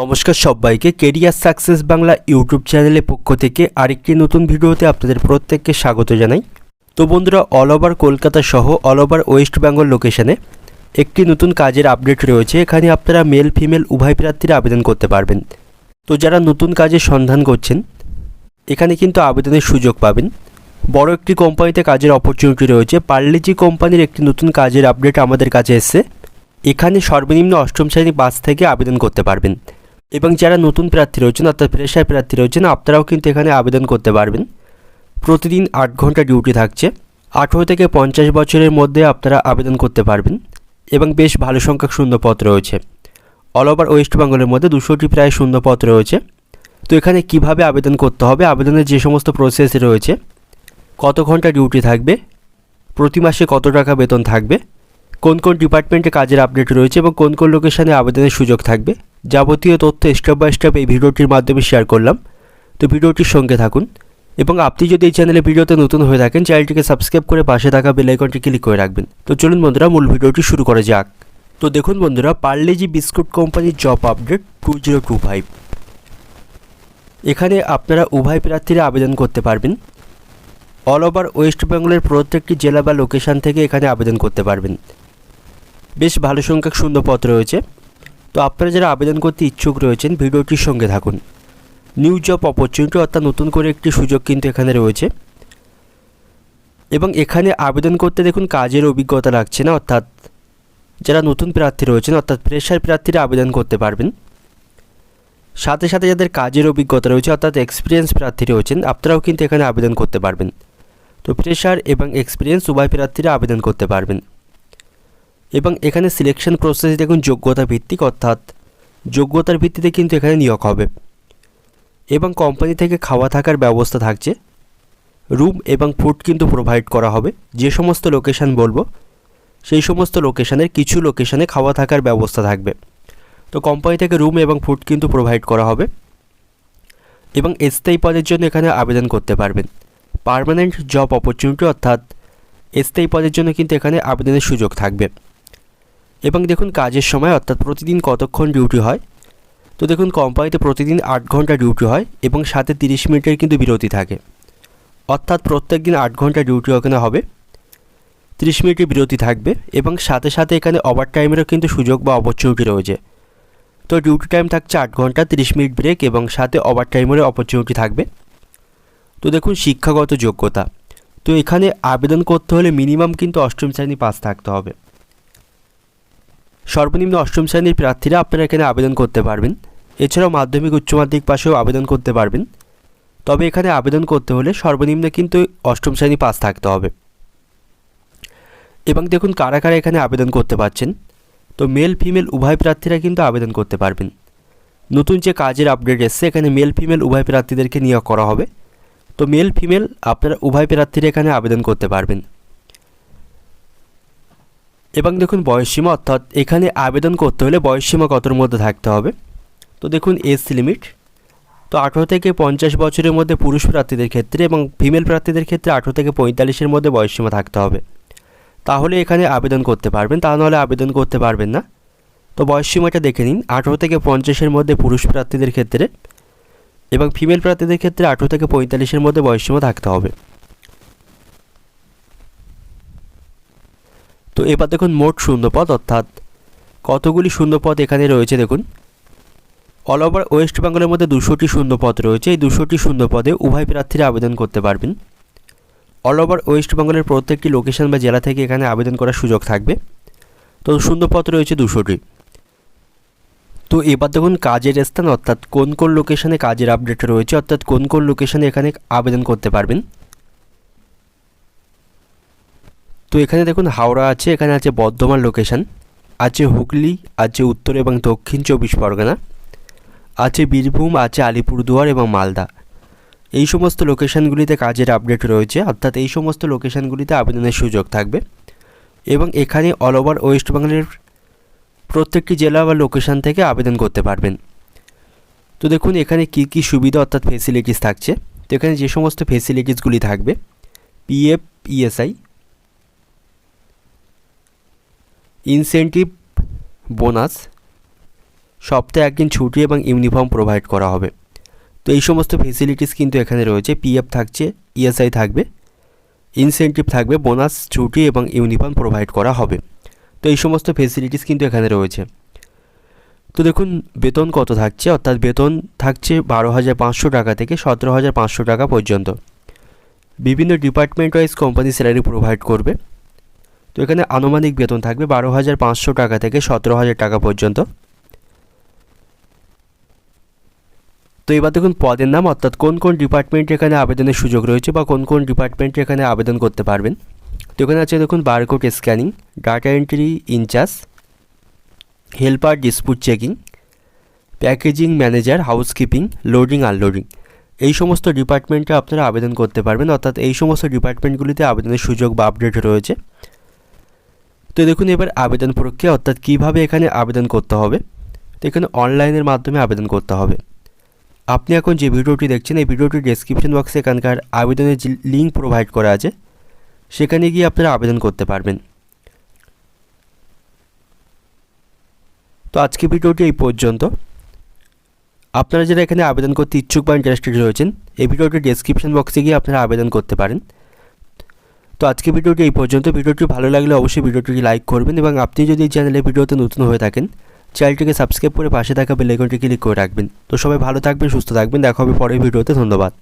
নমস্কার সবাইকে career success Bangla YouTube চ্যানেলের পক্ষ থেকে আরেকটি নতুন ভিডিওতে আপনাদের প্রত্যেককে স্বাগত জানাই। তো বন্ধুরা অল ওভার কলকাতা সহ অল ওভার ওয়েস্ট বেঙ্গল লোকেশনে একটি নতুন কাজের আপডেট রয়েছে। এখানে আপনারা মেল ফিমেল উভয় প্রার্থীরা আবেদন করতে পারবেন। তো যারা নতুন কাজের সন্ধান করছেন, এখানে কিন্তু আবেদনের সুযোগ পাবেন। বড় একটি কোম্পানিতে কাজের অপরচুনিটি রয়েছে। পার্লেজি কোম্পানির একটি নতুন কাজের আপডেট আমাদের কাছে এসছে। এখানে সর্বনিম্ন অষ্টম শ্রেণি বাস থেকে আবেদন করতে পারবেন। এবং যারা নতুন প্রার্থী রয়েছেন, অর্থাৎ ফ্রেশার প্রার্থী রয়েছেন, আপনারাও কিন্তু এখানে আবেদন করতে পারবেন। প্রতিদিন আট ঘণ্টা ডিউটি থাকছে। আঠেরো থেকে পঞ্চাশ বছরের মধ্যে আপনারা আবেদন করতে পারবেন এবং বেশ ভালো সংখ্যক শূন্যপদ রয়েছে। অল ওভার ওয়েস্ট বেঙ্গলের মধ্যে দুশোটি প্রায় শূন্যপদ রয়েছে। তো এখানে কীভাবে আবেদন করতে হবে? আবেদনের যে সমস্ত প্রসেস রয়েছে, কত ঘণ্টা ডিউটি থাকবে, প্রতি মাসে কত টাকা বেতন থাকবে, কোন কোন ডিপার্টমেন্টে কাজের আপডেট রয়েছে এবং কোন কোন লোকেশানে আবেদনের সুযোগ থাকবে যাবতীয় তথ্য স্টেপ বাই স্টেপ এই ভিডিওটির মাধ্যমে শেয়ার করলাম। তো ভিডিওটির সঙ্গে থাকুন এবং আপনি যদি এই চ্যানেলে ভিডিওতে নতুন হয়ে থাকেন চ্যানেলটিকে সাবস্ক্রাইব করে পাশে থাকা বেল আইকনটি ক্লিক করে রাখবেন। তো চলুন বন্ধুরা, মূল ভিডিওটি শুরু করা যাক। তো দেখুন বন্ধুরা পার্লেজি বিস্কুট কোম্পানির job update two zero two five এখানে আপনারা উভয় প্রার্থীরা আবেদন করতে পারবেন। অল ওভার ওয়েস্ট বেঙ্গলের প্রত্যেকটি জেলা বা লোকেশান থেকে এখানে আবেদন করতে পারবেন। বেশ ভালো সংখ্যক শূন্যপদ রয়েছে। তো আপনারা যারা আবেদন করতে ইচ্ছুক রয়েছেন, ভিডিওটির সঙ্গে থাকুন। নিউ জব অপরচুনিটি অর্থাৎ নতুন করে একটি সুযোগ কিন্তু এখানে রয়েছে। এবং এখানে আবেদন করতে দেখুন, কাজের অভিজ্ঞতা লাগছে না, অর্থাৎ যারা নতুন প্রার্থী রয়েছেন, অর্থাৎ ফ্রেশার প্রার্থীরা আবেদন করতে পারবেন। সাথে সাথে যাদের কাজের অভিজ্ঞতা রয়েছে, অর্থাৎ এক্সপিরিয়েন্স প্রার্থী রয়েছেন, আপনারাও কিন্তু এখানে আবেদন করতে পারবেন। তো ফ্রেশার এবং এক্সপিরিয়েন্স উভয় প্রার্থীরা আবেদন করতে পারবেন। এবং এখানে সিলেকশন প্রসেস দেখুন যোগ্যতা ভিত্তিক, অর্থাৎ যোগ্যতার ভিত্তিতে কিন্তু এখানে নিয়োগ হবে। এবং কোম্পানি থেকে খাওয়া থাকার ব্যবস্থা থাকছে। রুম এবং ফুড কিন্তু প্রোভাইড করা হবে। যে সমস্ত লোকেশান বলব, সেই সমস্ত লোকেশানের কিছু লোকেশানে খাওয়া থাকার ব্যবস্থা থাকবে। তো কোম্পানি থেকে রুম এবং ফুড কিন্তু প্রোভাইড করা হবে। এবং স্থায়ী পদের জন্য এখানে আবেদন করতে পারবেন। পার্মানেন্ট জব অপরচুনিটি অর্থাৎ স্থায়ী পদের জন্য কিন্তু এখানে আবেদনের সুযোগ থাকবে। এবং দেখুন কাজের সময় অর্থাৎ প্রতিদিন কতক্ষণ ডিউটি হয়? তো দেখুন কোম্পানিতে প্রতিদিন আট ঘণ্টা ডিউটি হয় এবং সাথে তিরিশ মিনিটের কিন্তু বিরতি থাকে। অর্থাৎ প্রত্যেক দিন আট ঘণ্টা ডিউটি ওখানে হবে। তিরিশ মিনিটের বিরতি থাকবে এবং সাথে সাথে এখানে ওভার টাইমেরও কিন্তু সুযোগ বা অপরচুনিটি রয়েছে। তো ডিউটি টাইম থাকছে আট ঘণ্টা তিরিশ মিনিট ব্রেক এবং সাথে ওভার টাইমেরও অপরচুনিটি থাকবে। তো দেখুন শিক্ষাগত যোগ্যতা। তো এখানে আবেদন করতে হলে মিনিমাম কিন্তু অষ্টম শ্রেণি পাস থাকতে হবে। সর্বনিম্ন অষ্টম শ্রেণির প্রার্থীরা আপনারা এখানে আবেদন করতে পারবেন। এছাড়াও মাধ্যমিক, উচ্চ মাধ্যমিক পাশেও আবেদন করতে পারবেন। তবে এখানে আবেদন করতে হলে সর্বনিম্ন কিন্তু অষ্টম শ্রেণি পাস থাকতে হবে। এবং দেখুন কারা কারা এখানে আবেদন করতে পারছেন। তো মেল, ফিমেল উভয় প্রার্থীরা কিন্তু আবেদন করতে পারবেন। নতুন যে কাজের আপডেট এসছে, এখানে মেল, ফিমেল উভয় প্রার্থীদেরকে নিয়োগ করা হবে। তো মেল, ফিমেল আপনারা উভয় প্রার্থীরা এখানে আবেদন করতে পারবেন। এবং দেখুন বয়সসীমা অর্থাৎ এখানে আবেদন করতে হলে বয়সসীমা কতর মধ্যে থাকতে হবে? তো দেখুন এজ লিমিট। তো আঠেরো থেকে পঞ্চাশ বছরের মধ্যে পুরুষ প্রার্থীদের ক্ষেত্রে এবং ফিমেল প্রার্থীদের ক্ষেত্রে আঠেরো থেকে পঁয়তাল্লিশের মধ্যে বয়সসীমা থাকতে হবে। তাহলে এখানে আবেদন করতে পারবেন, তা নাহলে আবেদন করতে পারবেন না। তো বয়সসীমাটা দেখে নিন, আঠেরো থেকে পঞ্চাশের মধ্যে পুরুষ প্রার্থীদের ক্ষেত্রে এবং ফিমেল প্রার্থীদের ক্ষেত্রে আঠেরো থেকে পঁয়তাল্লিশের মধ্যে বয়সসীমা থাকতে হবে। তো এবার দেখুন মোট শূন্যপদ, অর্থাৎ কতগুলি শূন্যপদ এখানে রয়েছে দেখুন। অল ওভার ওয়েস্ট বেঙ্গলের মধ্যে দুশোটি শূন্যপদ রয়েছে, এই দুশোটি শূন্যপদে উভয় প্রার্থীরা আবেদন করতে পারবেন। অল ওভার ওয়েস্ট বেঙ্গলের প্রত্যেকটি লোকেশন বা জেলা থেকে এখানে আবেদন করার সুযোগ থাকবে। তো শূন্যপদ রয়েছে দুশোটি। তো এবার দেখুন কাজের স্থান, অর্থাৎ কোন কোন লোকেশনে কাজের আপডেট রয়েছে, অর্থাৎ কোন কোন লোকেশনে এখানে আবেদন করতে পারবেন। তো এখানে দেখুন, হাওড়া আছে, এখানে আছে বর্ধমান লোকেশন আছে হুগলি, আছে উত্তর এবং দক্ষিণ চব্বিশ পরগনা, আছে বীরভূম, আছে আলিপুরদুয়ার এবং মালদা। এই সমস্ত লোকেশানগুলিতে কাজের আপডেট রয়েছে, অর্থাৎ এই সমস্ত লোকেশানগুলিতে আবেদনের সুযোগ থাকবে। এবং এখানে অল ওভার ওয়েস্ট বেঙ্গলের প্রত্যেকটি জেলা বা লোকেশান থেকে আবেদন করতে পারবেন। তো দেখুন, এখানে কী কী সুবিধা, অর্থাৎ ফেসিলিটিস থাকছে। তো এখানে যে সমস্ত ফেসিলিটিসগুলি থাকবে পিএফ ইএসআই ইনসেন্টিভ বোনাস সপ্তাহে একদিন ছুটি এবং ইউনিফর্ম প্রোভাইড করা হবে। তো এই সমস্ত ফেসিলিটিস কিন্তু এখানে রয়েছে। পিএফ থাকছে ইএসআই থাকবে ইনসেন্টিভ থাকবে বোনাস ছুটি এবং ইউনিফর্ম প্রোভাইড করা হবে। তো এই সমস্ত ফেসিলিটিস কিন্তু এখানে রয়েছে। তো দেখুন, বেতন কত থাকছে? অর্থাৎ বেতন থাকছে বারো হাজার পাঁচশো টাকা থেকে সতেরো হাজার পাঁচশো টাকা পর্যন্ত। বিভিন্ন department wise company salary provide করবে। তো এখানে আনুমানিক বেতন থাকবে বারো হাজার পাঁচশো টাকা থেকে সতেরো হাজার টাকা পর্যন্ত। তো এবার দেখুন পদের নাম, অর্থাৎ কোন কোন ডিপার্টমেন্টে এখানে আবেদনের সুযোগ রয়েছে বা কোন কোন ডিপার্টমেন্টে এখানে আবেদন করতে পারবেন। তো এখানে আছে দেখুন barcode scanning, data entry incharge, helper dispute checking, packaging manager, housekeeping, loading, unloading. এই সমস্ত ডিপার্টমেন্টে আপনারা আবেদন করতে পারবেন, অর্থাৎ এই সমস্ত ডিপার্টমেন্টগুলিতে আবেদনের সুযোগ বা আপডেট রয়েছে। তো দেখুন এবার আবেদন প্রক্রিয়া, অর্থাৎ কীভাবে এখানে আবেদন করতে হবে? তো এখানে অনলাইনের মাধ্যমে আবেদন করতে হবে। আপনি এখন যে ভিডিওটি দেখছেন, এই ভিডিওটির ডেসক্রিপশন বক্সে এখানকার আবেদনের যে লিঙ্ক প্রোভাইড করা আছে, সেখানে গিয়ে আপনারা আবেদন করতে পারবেন। তো আজকে ভিডিওটি এই পর্যন্ত। আপনারা যারা এখানে আবেদন করতে ইচ্ছুক বা ইন্টারেস্টেড রয়েছেন, এই ভিডিওটির ডেসক্রিপশন বক্সে গিয়ে আপনারা আবেদন করতে পারেন। তো আজকে ভিডিওটি এই পর্যন্ত। ভিডিওটি ভালো লাগলে অবশ্যই ভিডিওটি লাইক করবেন এবং আপনি যদি এই চ্যানেলে ভিডিওতে নতুন হয়ে থাকেন, চ্যানেলটিকে সাবস্ক্রাইব করে পাশে থাকা বেলাইকনটি ক্লিক করে রাখবেন। তো সবাই ভালো থাকবেন, সুস্থ থাকবেন। দেখা হবে পরের ভিডিওতে। ধন্যবাদ।